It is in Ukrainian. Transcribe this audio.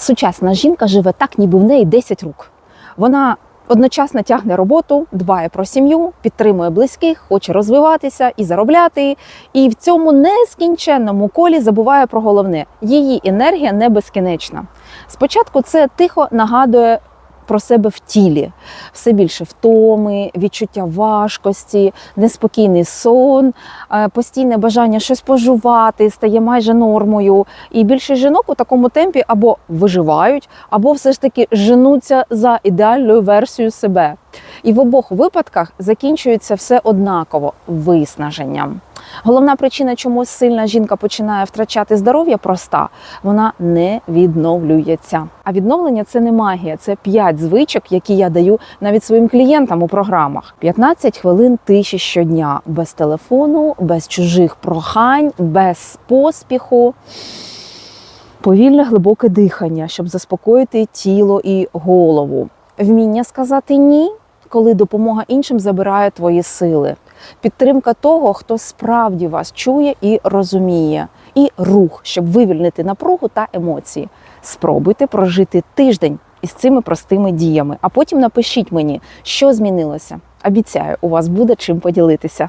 Сучасна жінка живе так, ніби в неї 10 рук. Вона одночасно тягне роботу, дбає про сім'ю, підтримує близьких, хоче розвиватися і заробляти. І в цьому нескінченному колі забуває про головне: її енергія не безкінечна. Спочатку це тихо нагадує про себе в тілі, все більше втоми, відчуття важкості, неспокійний сон, е, постійне бажання щось пожувати стає майже нормою. І більшість жінок у такому темпі або виживають, або все ж таки женуться за ідеальною версією себе. І в обох випадках закінчується все однаково виснаженням. Головна причина, чому сильна жінка починає втрачати здоров'я, проста: вона не відновлюється. А відновлення це не магія, це 5 звичок, які я даю навіть своїм клієнтам у програмах. 15 хвилин тиші щодня, без телефону, без чужих прохань, без поспіху. Повільне глибоке дихання, щоб заспокоїти тіло і голову. Вміння сказати ні, коли допомога іншим забирає твої сили. Підтримка того, хто справді вас чує і розуміє, і рух, щоб вивільнити напругу та емоції. Спробуйте прожити тиждень із цими простими діями, а потім напишіть мені, що змінилося. Обіцяю, у вас буде чим поділитися.